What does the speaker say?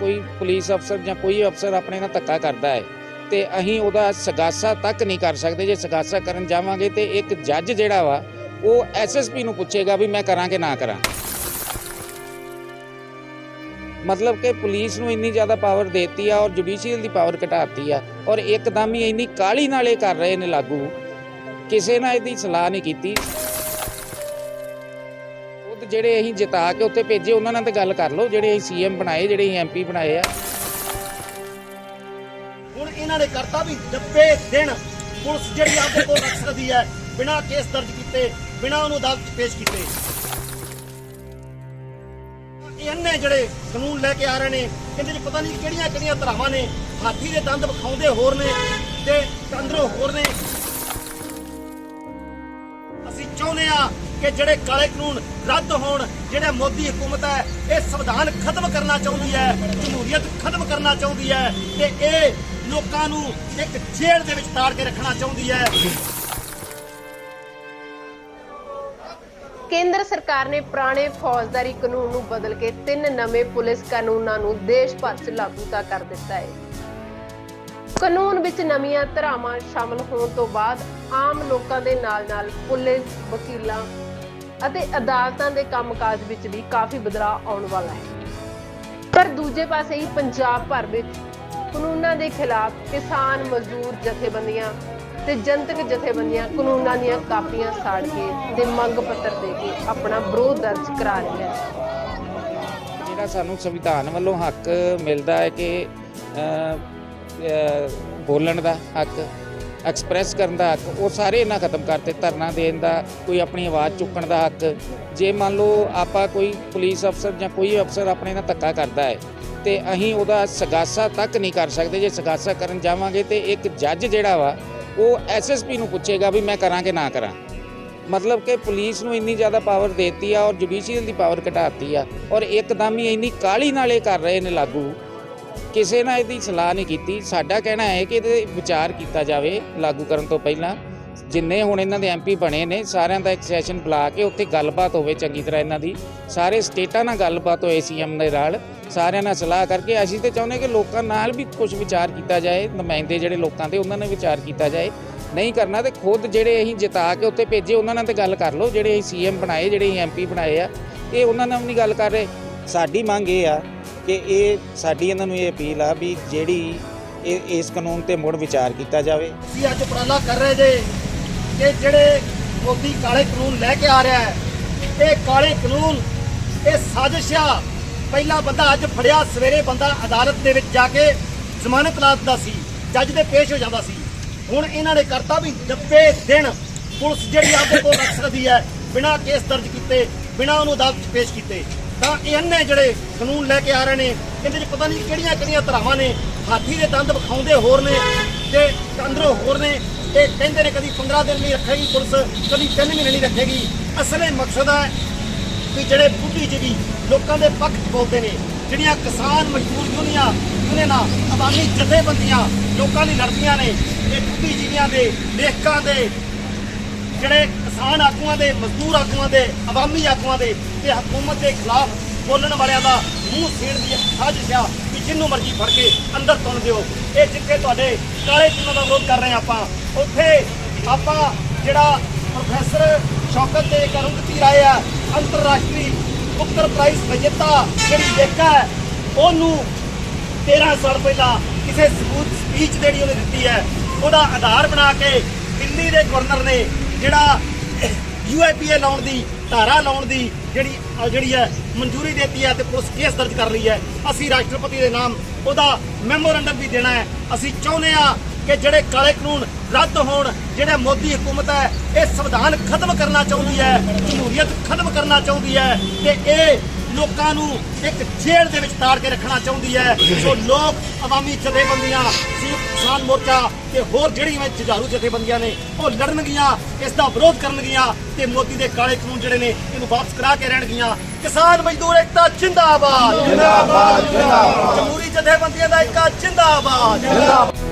ਕੋਈ ਪੁਲਿਸ ਅਫਸਰ ਜਾਂ ਕੋਈ ਅਫਸਰ ਆਪਣੇ ਨਾਲ ਧੱਕਾ ਕਰਦਾ ਹੈ ਤੇ ਅਸੀਂ ਉਹਦਾ ਸਗਾਸਾ ਤੱਕ ਨਹੀਂ ਕਰ ਸਕਦੇ। ਜੇ ਸਗਾਸਾ ਕਰਨ ਜਾਵਾਂਗੇ ਤੇ ਇੱਕ ਜੱਜ ਜਿਹੜਾ ਵਾ, ਉਹ ਐਸਐਸਪੀ ਨੂੰ ਪੁੱਛੇਗਾ ਵੀ ਮੈਂ ਕਰਾਂ ਕਿ ਨਾ ਕਰਾਂ। ਮਤਲਬ ਕਿ ਪੁਲਿਸ ਨੂੰ ਇੰਨੀ ਜ਼ਿਆਦਾ ਪਾਵਰ ਦੇਤੀ ਆ ਔਰ ਜੁਡੀਸ਼ੀਅਲ ਦੀ ਪਾਵਰ ਘਟਾਤੀ ਆ ਔਰ ਇੱਕਦਮ ਹੀ ਇੰਨੀ ਕਾਲੀ ਨਾਲ ਇਹ ਕਰ ਰਹੇ ਨੇ ਲਾਗੂ। ਕਿਸੇ ਨਾਲ ਇਹਦੀ ਸਲਾਹ ਨਹੀਂ ਕੀਤੀ। ਜਿਹੜੇ ਅਸੀਂ ਜਿਤਾ ਕੇ ਉੱਥੇ ਭੇਜੇ, ਉਹਨਾਂ ਨਾਲ ਤੇ ਗੱਲ ਕਰ ਲਓ, ਜਿਹੜੇ ਅਸੀਂ ਸੀਐਮ ਬਣਾਏ, ਜਿਹੜੇ ਅਸੀਂ ਐਮਪੀ ਬਣਾਏ ਆ। ਹੁਣ ਇਹਨਾਂ ਨੇ ਕਰਤਾ ਵੀ 90 ਦਿਨ ਪੁਲਿਸ ਜਿਹੜੀ ਆਪਦੇ ਕੋਲ ਰੱਖ ਸਕਦੀ ਹੈ, ਬਿਨਾਂ ਕੇਸ ਦਰਜ ਕੀਤੇ, ਬਿਨਾਂ ਉਹਨੂੰ ਅਦਾਲਤ 'ਚ ਪੇਸ਼ ਕੀਤੇ। ਇਹ ਜਿਹੜੇ ਕਾਨੂੰਨ ਲੈ ਕੇ ਆ ਰਹੇ ਨੇ ਕਹਿੰਦੇ ਜੀ ਪਤਾ ਨਹੀਂ ਕਿਹੜੀਆਂ ਕਿਹੜੀਆਂ ਧਰਾਵਾਂ ਨੇ, ਹਾਥੀ ਦੇ ਦੰਦ ਵਿਖਾਉਂਦੇ ਹੋਰ ਨੇ ਤੇ ਅੰਦਰੋਂ ਹੋਰ ਨੇ। ਅਸੀਂ ਚਾਹੁੰਦੇ ਆ ਕਿ ਜਿਹੜੇ ਕਾਲੇ ਕਾਨੂੰਨ ਰੱਦ ਹੋਣ, ਜਿਹੜੇ ਮੋਦੀ ਹਕੂਮਤ ਹੈ, ਇਹ ਸੰਵਿਧਾਨ ਖਤਮ ਕਰਨਾ ਚਾਹੁੰਦੀ ਹੈ, ਜਮਹੂਰੀਅਤ ਖਤਮ ਕਰਨਾ ਚਾਹੁੰਦੀ ਹੈ ਤੇ ਇਹ ਲੋਕਾਂ ਨੂੰ ਇੱਕ ਜੇਲ੍ਹ ਦੇ ਵਿੱਚ ਤਾੜ ਕੇ ਰੱਖਣਾ ਚਾਹੁੰਦੀ ਹੈ। ਕੇਂਦਰ ਸਰਕਾਰ ਨੇ ਪੁਰਾਣੇ ਫੌਜਦਾਰੀ ਕਾਨੂੰਨ ਨੂੰ ਬਦਲ ਕੇ ਤਿੰਨ ਨਵੇਂ ਪੁਲਿਸ ਕਾਨੂੰਨਾਂ ਨੂੰ ਦੇਸ਼ ਭਰ 'ਚ ਲਾਗੂ ਤਾਂ ਕਰ ਦਿੱਤਾ ਹੈ। ਕਾਨੂੰਨ ਵਿੱਚ ਨਵੀਆਂ ਧਾਰਾਵਾਂ ਸ਼ਾਮਲ ਹੋਣ ਤੋਂ ਬਾਅਦ ਆਮ ਲੋਕਾਂ ਦੇ ਨਾਲ-ਨਾਲ ਪੁਲਿਸ, ਵਕੀਲਾਂ ਅਤੇ ਅਦਾਲਤਾਂ ਦੇ ਕੰਮਕਾਜ ਵਿੱਚ ਵੀ ਕਾਫੀ ਬਦਲਾਅ ਆਉਣ ਵਾਲਾ ਹੈ। ਪਰ ਦੂਜੇ ਪਾਸੇ ਹੀ ਪੰਜਾਬ ਭਰ ਵਿੱਚ ਕਾਨੂੰਨਾਂ ਦੇ ਖਿਲਾਫ ਕਿਸਾਨ ਮਜ਼ਦੂਰ ਜਥੇਬੰਦੀਆਂ ਤੇ ਜਨਤਕ ਜਥੇਬੰਦੀਆਂ ਕਾਨੂੰਨਾਂ ਦੀਆਂ ਕਾਪੀਆਂ ਸਾੜ ਕੇ ਤੇ ਮੰਗ ਪੱਤਰ ਦੇ ਕੇ ਆਪਣਾ ਵਿਰੋਧ ਦਰਜ ਕਰਾ ਰਹੀਆਂ ਜਿਹੜਾ ਸਾਨੂੰ ਸੰਵਿਧਾਨ ਵੱਲੋਂ ਹੱਕ ਮਿਲਦਾ ਹੈ ਕਿ ਬੋਲਣ ਦਾ ਹੱਕ ਐਕਸਪ੍ਰੈਸ ਕਰਨ ਦਾ ਹੱਕ, ਉਹ ਸਾਰੇ ਇਹਨਾਂ ਖਤਮ ਕਰਤੇ, ਧਰਨਾ ਦੇਣ ਦਾ, ਕੋਈ ਆਪਣੀ ਆਵਾਜ਼ ਚੁੱਕਣ ਦਾ ਹੱਕ। ਜੇ ਮੰਨ ਲਓ ਆਪਾਂ ਕੋਈ ਪੁਲਿਸ ਅਫਸਰ ਜਾਂ ਕੋਈ ਅਫਸਰ ਆਪਣੇ ਨਾਲ ਧੱਕਾ ਕਰਦਾ ਹੈ, ਤੇ ਅਸੀਂ ਉਹਦਾ ਸਗਾਸਾ ਤੱਕ ਨਹੀਂ ਕਰ ਸਕਦੇ, ਜੇ ਸਗਾਸਾ ਕਰਨ ਜਾਵਾਂਗੇ ਤੇ ਇੱਕ ਜੱਜ ਜਿਹੜਾ ਵਾ, ਉਹ ਐਸਐਸਪੀ ਨੂੰ ਪੁੱਛੇਗਾ ਵੀ ਮੈਂ ਕਰਾਂ ਕਿ ਨਾ ਕਰਾਂ। ਮਤਲਬ ਕਿ ਪੁਲਿਸ ਨੂੰ ਇੰਨੀ ਜ਼ਿਆਦਾ ਪਾਵਰ ਦੇਤੀ ਆ ਔਰ ਜੁਡੀਸ਼ੀਅਲ ਦੀ ਪਾਵਰ ਘਟਾਤੀ ਆ, ਔਰ ਇੱਕਦਮ ਹੀ ਇੰਨੀ ਕਾਲੀ ਨਾਲ ਇਹ ਕਰ ਰਹੇ ਨੇ ਲਾਗੂ। ਕਿਸੇ ਨਾਲ ਇਹਦੀ ਸਲਾਹ ਨਹੀਂ ਕੀਤੀ। ਸਾਡਾ ਕਹਿਣਾ ਹੈ ਕਿ ਇਹਦੇ ਵਿਚਾਰ ਕੀਤਾ ਜਾਵੇ ਲਾਗੂ ਕਰਨ ਤੋਂ ਪਹਿਲਾਂ। ਜਿੰਨੇ ਹੁਣ ਇਹਨਾਂ ਦੇ ਐਮਪੀ ਬਣੇ ਨੇ, ਸਾਰਿਆਂ ਦਾ ਇੱਕ ਸੈਸ਼ਨ ਬੁਲਾ ਕੇ ਉੱਥੇ ਗੱਲਬਾਤ ਹੋਵੇ ਚੰਗੀ ਤਰ੍ਹਾਂ ਇਹਨਾਂ ਦੀ। ਸਾਰੇ ਸਟੇਟਾਂ ਨਾਲ ਗੱਲਬਾਤ ਹੋਏ ਸੀਐਮ ਦੇ ਨਾਲ। ਸਾਰਿਆਂ ਨਾਲ ਸਲਾਹ ਕਰਕੇ ਅਸੀਂ ਤੇ ਚਾਹੁੰਦੇ ਕਿ ਲੋਕਾਂ ਨਾਲ ਵੀ ਕੁਝ ਵਿਚਾਰ ਕੀਤਾ ਜਾਏ, ਨੁਮਾਇੰਦੇ ਜਿਹੜੇ ਲੋਕਾਂ ਦੇ, ਉਹਨਾਂ ਨਾਲ ਵਿਚਾਰ ਕੀਤਾ ਜਾਏ। ਨਹੀਂ ਕਰਨਾ ਤੇ ਖੁਦ ਜਿਹੜੇ ਅਸੀਂ ਜਿਤਾ ਕੇ ਉੱਥੇ ਭੇਜੇ, ਉਹਨਾਂ ਨਾਲ ਤੇ ਗੱਲ ਕਰ ਲਓ। ਜਿਹੜੇ ਅਸੀਂ ਸੀਐਮ ਬਣਾਏ, ਜਿਹੜੇ ਅਸੀਂ ਐਮਪੀ ਬਣਾਏ ਆ, ਇਹ ਉਹਨਾਂ ਨਾਲ ਵੀ ਨਹੀਂ ਗੱਲ ਕਰ ਰਹੇ। ਸਾਡੀ ਮੰਗ ਇਹ ਆ ਕਿ ਇਹ ਸਾਡੀ ਇਹਨਾਂ ਨੂੰ ਇਹ ਅਪੀਲ ਆ ਵੀ ਜਿਹੜੀ ਇਹ ਇਸ ਕਾਨੂੰਨ ਤੇ ਮੁੜ ਵਿਚਾਰ ਕੀਤਾ ਜਾਵੇ। ਅਸੀਂ ਅੱਜ ਉਪਰਾਲਾ ਕਰ ਰਹੇ ਜੇ ਕਿ ਜਿਹੜੇ ਮੋਦੀ ਕਾਲੇ ਕਾਨੂੰਨ ਲੈ ਕੇ ਆ ਰਿਹਾ ਹੈ, ਇਹ ਕਾਲੇ ਕਾਨੂੰਨ, ਇਹ ਸਾਜ਼ਿਸ਼ ਆ। ਪਹਿਲਾ ਬੰਦਾ ਅੱਜ ਫੜਿਆ, ਸਵੇਰੇ ਬੰਦਾ ਅਦਾਲਤ ਦੇ ਵਿੱਚ ਜਾ ਕੇ ਜ਼ਮਾਨਤ ਲਾ ਦਿੰਦਾ ਸੀ, ਜੱਜ ਦੇ ਪੇਸ਼ ਹੋ ਜਾਂਦਾ ਸੀ। ਹੁਣ ਇਹਨਾਂ ਨੇ ਕਰਤਾ ਵੀ 90 ਦਿਨ ਪੁਲਿਸ ਜਿਹੜੀ ਆਪਦੇ ਕੋਲ ਰੱਖ ਸਕਦੀ ਹੈ, ਬਿਨਾਂ ਕੇਸ ਦਰਜ ਕੀਤੇ, ਬਿਨਾਂ ਉਹਨੂੰ ਅਦਾਲਤ 'ਚ ਪੇਸ਼ ਕੀਤੇ। ਤਾਂ ਇਹ ਅੰਨੇ ਜਿਹੜੇ ਕਾਨੂੰਨ ਲੈ ਕੇ ਆ ਰਹੇ ਨੇ, ਇਹਦੇ ਜੀ ਪਤਾ ਨਹੀਂ ਕਿਹੜੀਆਂ ਕਿਹੜੀਆਂ ਧਰਾਵਾਂ ਨੇ, ਹਾਥੀ ਦੇ ਦੰਦ ਵਿਖਾਉਂਦੇ ਹੋਰ ਨੇ ਤੇ ਅੰਦਰੋਂ ਹੋਰ ਨੇ, ਤੇ ਕਹਿੰਦੇ ਨੇ ਕਦੀ 15 ਦਿਨ ਨਹੀਂ ਰੱਖੇਗੀ ਪੁਲਿਸ, ਕਦੀ 3 ਮਹੀਨੇ ਨਹੀਂ ਰੱਖੇਗੀ। ਅਸਲੇ ਮਕਸਦ ਹੈ ਵੀ ਜਿਹੜੇ ਬੁੱਧੀਜੀਵੀ ਲੋਕਾਂ ਦੇ ਪੱਖ 'ਚ ਬੋਲਦੇ ਨੇ, ਜਿਹੜੀਆਂ ਕਿਸਾਨ ਮਜ਼ਦੂਰ ਯੂਨੀਆਂ ਨਾਲ ਆਵਾਮੀ ਜਥੇਬੰਦੀਆਂ ਲੋਕਾਂ ਲਈ ਲੜਦੀਆਂ ਨੇ, ਇਹ ਬੁੱਧੀਜੀਵੀਆਂ ਦੇ ਲੇਖਕਾਂ ਦੇ ਜਿਹੜੇ ਕਿਸਾਨ ਆਗੂਆਂ ਦੇ, ਮਜ਼ਦੂਰ ਆਗੂਆਂ ਦੇ ਆਵਾਮੀ ਆਗੂਆਂ ਦੇ ਤੇ ਹਕੂਮਤ ਦੇ ਖਿਲਾਫ ਬੋਲਣ ਵਾਲਿਆਂ ਦਾ ਮੂੰਹ ਸੇੜ ਦੀ ਸਾਜ਼ਿਸ਼ ਆ ਕਿ ਜਿੰਨੂੰ ਮਰਜ਼ੀ ਫੜ ਕੇ ਅੰਦਰ ਤੁੰਨ ਦਿਓ। ਇਹ ਜਿੱਥੇ ਤੁਹਾਡੇ ਕਾਲੇ ਕਾਨੂੰਨਾਂ ਦਾ ਵਿਰੋਧ ਕਰ ਰਹੇ ਆਪਾਂ, ਉੱਥੇ ਆਪਾਂ ਜਿਹੜਾ ਪ੍ਰੋਫੈਸਰ ਸ਼ੌਕਤ ਤੇ ਕਰੁੰਗਤੀ ਰਾਏ ਆ, ਅੰਤਰਰਾਸ਼ਟਰੀ ਬੁੱਕਰ ਪ੍ਰਾਈਜ਼ ਵਿਜੇਤਾ ਜਿਹੜੀ ਲੇਖਾ ਹੈ, ਉਹਨੂੰ 13 ਸਾਲ ਪਹਿਲਾਂ ਕਿਸੇ ਸਬੂਤ ਸਪੀਚ ਜਿਹੜੀ ਉਹਨੇ ਦਿੱਤੀ ਹੈ, ਉਹਦਾ ਆਧਾਰ ਬਣਾ ਕੇ ਦਿੱਲੀ ਦੇ ਗਵਰਨਰ ਨੇ ਜਿਹੜਾ ਯੂਏਪੀਏ ਲਾਉਣ ਦੀ, ਧਾਰਾ ਲਾਉਣ ਦੀ ਜਿਹੜੀ ਜਿਹੜੀ ਹੈ, ਮਨਜ਼ੂਰੀ ਦਿੱਤੀ ਹੈ ਤੇ ਪੁਲਿਸ ਕੇਸ ਦਰਜ ਕਰ ਲਈ ਹੈ। ਅਸੀਂ ਰਾਸ਼ਟਰਪਤੀ ਦੇ ਨਾਮ ਉਹਦਾ ਮੈਮੋਰੰਡਮ ਵੀ ਦੇਣਾ ਹੈ। ਅਸੀਂ ਚਾਹੁੰਦੇ ਆ ਕਿ ਜਿਹੜੇ ਕਾਲੇ ਕਾਨੂੰਨ ਰੱਦ ਹੋਣ, ਜਿਹੜੇ ਮੋਦੀ ਹਕੂਮਤ ਹੈ, ਇਹ ਸੰਵਿਧਾਨ ਖਤਮ ਕਰਨਾ ਚਾਹੁੰਦੀ ਹੈ, ਜਮਹੂਰੀਅਤ ਖਤਮ ਕਰਨਾ ਚਾਹੁੰਦੀ ਹੈ ਤੇ ਇਹ ਲੋਕਾਂ ਨੂੰ ਇੱਕ ਜੇਲ੍ਹ ਦੇ ਵਿੱਚ ਤਾੜ ਕੇ ਰੱਖਣਾ ਚਾਹੁੰਦੀ ਹੈ। ਸੋ ਲੋਕ ਆਵਾਮੀ ਜਥੇਬੰਦੀਆਂ ਸੰਯੁਕਤ ਕਿਸਾਨ ਮੋਰਚਾ ਤੇ ਹੋਰ ਜਿਹੜੀਆਂ ਵਿੱਚ ਜੁਝਾਰੂ ਜਥੇਬੰਦੀਆਂ ਨੇ ਉਹ ਲੜਨਗੀਆਂ ਇਸ ਦਾ ਵਿਰੋਧ ਕਰਨਗੀਆਂ ਤੇ ਮੋਦੀ ਦੇ ਕਾਲੇ ਕਾਨੂੰਨ ਜਿਹੜੇ ਨੇ ਇਹਨੂੰ ਵਾਪਸ ਕਰਾ ਕੇ ਰਹਿਣਗੀਆਂ। ਕਿਸਾਨ ਮਜ਼ਦੂਰ ਏਕਤਾ ਜਿੰਦਾਬਾਦ। ਜਿੰਦਾਬਾਦ ਜਿੰਦਾਬਾਦ। ਜਮਹੂਰੀ ਜਥੇਬੰਦੀਆਂ ਦਾ ਏਕਾ ਜਿੰਦਾਬਾਦ। ਜਿੰਦਾਬਾਦ।